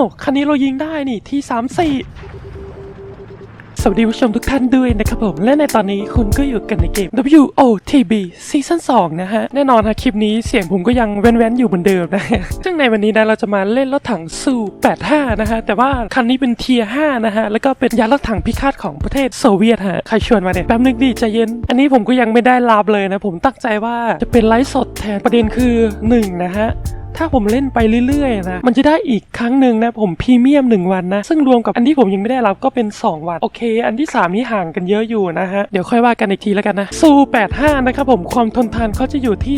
าวคันนี้เรายิงได้นี่ที่สามสี่สวัสดีผู้ชมทุกท่านด้วยนะครับผม และในตอนนี้คุณก็อยู่กันในเกม WOTB ซีซั่น2นะฮะ แน่นอนฮะคลิปนี้เสียงผมก็ยังแว้นๆอยู่เหมือนเดิมนะฮะซึ่งในวันนี้นะเราจะมาเล่นรถถังซู85 นะฮะ แต่ว่าคันนี้เป็นเทียร์5นะฮะ แล้วก็เป็นยานรถถังพิฆาตของประเทศโซเวียตฮะ ใครชวนมาเนี่ย แป๊บนึงดิใจเย็น อันนี้ผมก็ยังไม่ได้ลาบเลยนะ ผมตั้งใจว่าจะเป็นไลฟ์สดแทนประเด็นคือหนึ่งนะฮะ ถ้าผมเล่นไปเรื่อยๆนะมันจะได้อีกครั้งหนึ่งนะผมพรีเมียม 1 วันนะ ซึ่งรวมกับอันที่ผมยังไม่ได้รับก็เป็น 2 วัน โอเค อันที่ 3 นี้ห่างกันเยอะอยู่นะฮะ เดี๋ยวค่อยว่ากันอีกทีแล้วกันนะซู85 นะครับผมความทนทานเขาจะอยู่ที่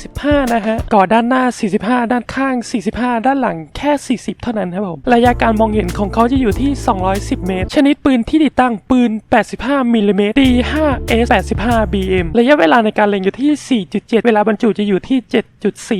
625 นะฮะก่อด้านหน้า 45 ด้านข้าง 45 ด้านหลังแค่ 40 เท่านั้นครับผมระยะการมองเห็นของเขาจะอยู่ที่ 210 เมตร ชนิดปืนที่ติดตั้งปืน 85มิลลิเมตร D5S 85 BM ระยะเวลาในการเล็งอยู่ที่ 4.7 เวลาบรรจุจะอยู่ที่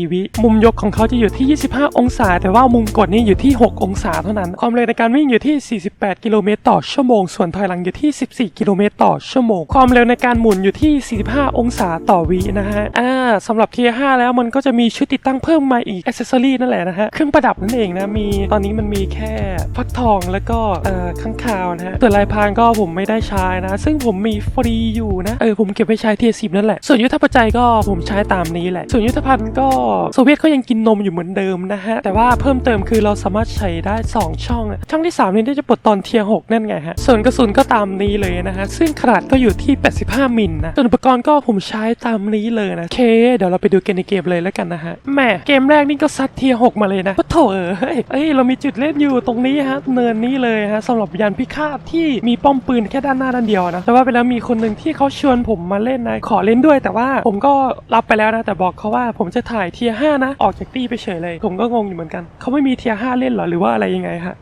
7.4 วิมุมยกของเขาจะอยู่ที่ 25 องศา แต่ว่ามุมกดนี่อยู่ที่ 6 องศาเท่านั้น ความเร็วในการวิ่งอยู่ที่ 48 กิโลเมตรต่อชั่วโมง ส่วนถอยหลังอยู่ที่ 14 กิโลเมตรต่อชั่วโมง ความเร็วในการหมุนอยู่ที่ 45 องศาต่อวินะฮะ อ่าสำหรับเทียร์5แล้วมันก็จะมีชุดติดตั้งเพิ่มมาอีกอ c เซซอรี่นั่นแหละนะฮะ เครื่องประดับนั่นเองนะ มี ตอนนี้มันมีแค่ฟักทองแล้วก็เอ่อข้างคาวนะฮะ ส่วนลายพรางก็ผมไม่ได้ใช้นะ ซึ่งผมมีฟรีอยู่นะ เออผมเก็บไว้ใช้เทียสินั่นแหละ ส่วนยุทธปัจจัยก็ผมใช้ตามนี้แหละ ส่วนยุทธภัณฑ์ก็โซเวียตเขายังกินนมอยู่เหมือนเดิมนะฮะ แต่ว่าเพิ่มเติมคือเราสามารถใช้ได้ 2 ช่องอะช่องที่ 3 นี่ได้จะปลดตอนเทียร์6นั่นไงฮะ ส่วนกระสุนก็ตามนี้เลยนะฮะ ซึ่งขนาดก็อยู่ที่ 85 มิลนะ ส่วนอุปกรณ์ก็ผมใช้ตามนี้เลยนะโอเค เดี๋ยวเราไปดูกันในเกมเลยแล้วกันนะฮะแหมเกมแรกนี่ก็ซัดเทียร์6มาเลยนะปะโถเอ้ยเอ้ยเรามีจุดเล่นอยู่ตรงนี้ฮะเนินนี้เลยฮะสำหรับยานพิฆาตที่มีป้อมปืนแค่ด้านหน้าด้านเดียวนะแต่ว่าไปแล้วมีคนหนึ่งที่เขาชวนผมมาเล่นนะขอเล่นด้วย แต่ว่าผมก็รับไปแล้วนะแต่บอกเขาว่าผมจะถ่ายเทียร์5นะออกจากตี้ไปเฉยเลย ผมก็งงอยู่เหมือนกัน เขาไม่มีเทียร์5เล่นหรอหรือว่าอะไรยังไงฮะ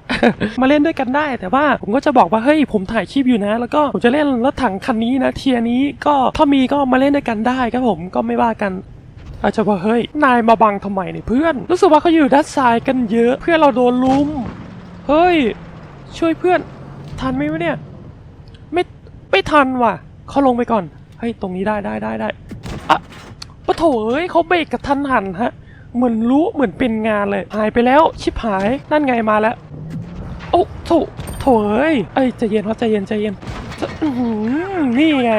มาเล่นด้วยกันได้ แต่ว่าผมก็จะบอกว่าเฮ้ยผมถ่ายคลิปอยู่นะ แล้วก็ผมจะเล่นรถถังคันนี้นะเทียนี้ก็ถ้ามีก็มาเล่นด้วยกันได้ครับผมก็ไม่ว่ากันอาจจะว่าเฮ้ยนายมาบังทำไมเนี่ยเพื่อน รู้สึกว่าเขาอยู่ด้านซ้ายกันเยอะ เพื่อนเราโดนลุมเฮ้ย ช่วยเพื่อน ทันไหมวะเนี่ย ไม่ไม่ทันว่ะเขาลงไปก่อนเฮ้ยตรงนี้ได้ได้ได้ได้อะปะโถเอ้ยเขาเบรกกับทันหันฮะ เหมือนรู้เหมือนเป็นงานเลย หายไปแล้ว ชิบหาย นั่นไงมาแล้ว โอ้โถโถเอ้ยเอ้ยใจเย็นครับใจเย็นใจเย็นจะอื้อหือนี่ไง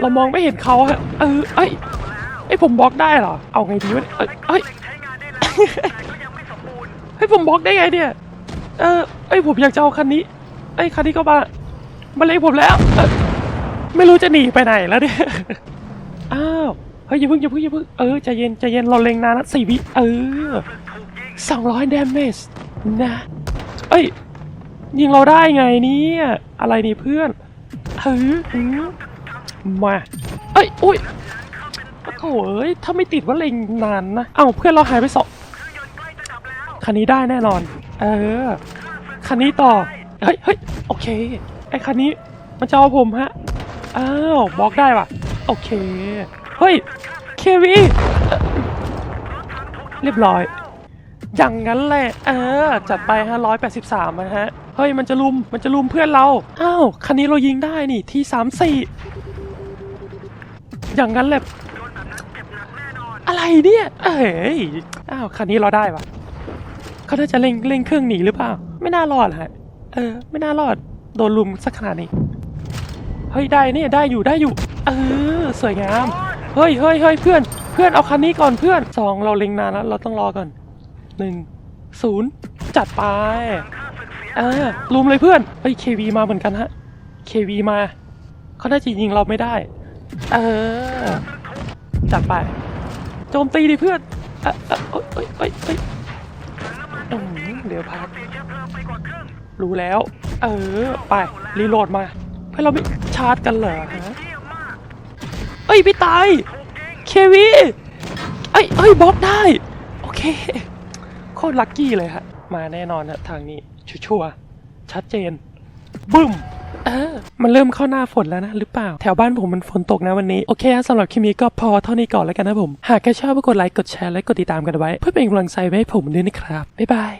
เรามองไม่เห็นเขาฮะเออเอ้ยไอยผมบล็อกได้เหรอ เอาไงดีวะเอ้ยเอ้ยเฮ้ยผมบล็อกได้ไงเนี่ย เออเอ้ผมอยากจะเอาคันนี้ ไอ้คันนี้ก็มามาเล็งผมแล้ว ไม่รู้จะหนีไปไหนแล้วเนี่ย อ้าว เฮ้ยอย่าเพิ่งอย่าเพิ่งอย่าเพิ่งเออใจเย็นใจเย็นเราเล็งนานนะสี่วิเออสองร้อยดเมจนะเอ้ยยิงเราได้ไงเนี่ยอะไรนี่เพื่อนเฮ้ยหือมาเอ้ยอุ้ยโถ่เอ้ยถ้าไม่ติดว่าเล็งนานนะเอ้าเพื่อนเราหายไปสองคันนี้ได้แน่นอน เออคันนี้ต่อเฮ้ยเฮ้ยโอเคไอ้คันนี้มันจะเอาผมฮะอ้าวบล็อกได้ป่ะโอเค เฮ้ย เควีเรียบร้อย อย่างนั้นแหละ เออ จัดไปฮะร้อยแปดสิบสามนะฮะ เฮ้ย มันจะลุม มันจะลุมเพื่อนเรา อ้าว คันนี้เรายิงได้นี่ ที่สามสี่อย่างนั้นแหละ อะไรเนี่ย เอ้ย อ้าว คันนี้เราได้ปะเขาน่าจะเร่งเร่งเครื่องหนีหรือเปล่า ไม่น่ารอดฮะ เออ ไม่น่ารอด โดนลุมสักขนาดนี้ เฮ้ย ได้เนี่ย ได้อยู่ ได้อยู่ เออ สวยงาม เฮ้ยเฮ้ยเฮ้ยเพื่อน เพื่อนเอาคันนี้ก่อนเพื่อนสองเราเล็งนานแล้วเราต้องรอก่อนหนึ่งศูนย์จัดไปอ่าลุมเลยเพื่อนเฮ้ยเควีมาเหมือนกันฮะเควีมาเขาน่าจะยิงเราไม่ได้ เออ จัดไป โจมตีดิเพื่อนเออเออเอ้ยเอ้ยเอ้ยเอ้ยเดี๋ยวพักรู้แล้ว เออ ไป รีโหลดมา เพื่อนเราไม่ชาร์จกันเหรอ อ้ยไม่ตาย เควีเอ้ยเอ้ยบล็อกได้ โอเค โคตรลัคกี้เลยฮะ มาแน่นอนฮะทางนี้ ชัวร์ชัดเจน บึ้มเออมันเริ่มเข้าหน้าฝนแล้วนะ หรือเปล่า แถวบ้านผมมันฝนตกนะวันนี้ โอเคฮะสำหรับคลิปนี้ก็พอเท่านี้ก่อนแล้วกันนะผม หากใครชอบก็กดไลค์กดแชร์และกดติดตามกันไว้ เพื่อเป็นกำลังใจให้ผมด้วยนะครับ บ๊ายบาย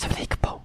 สวัสดีครับผม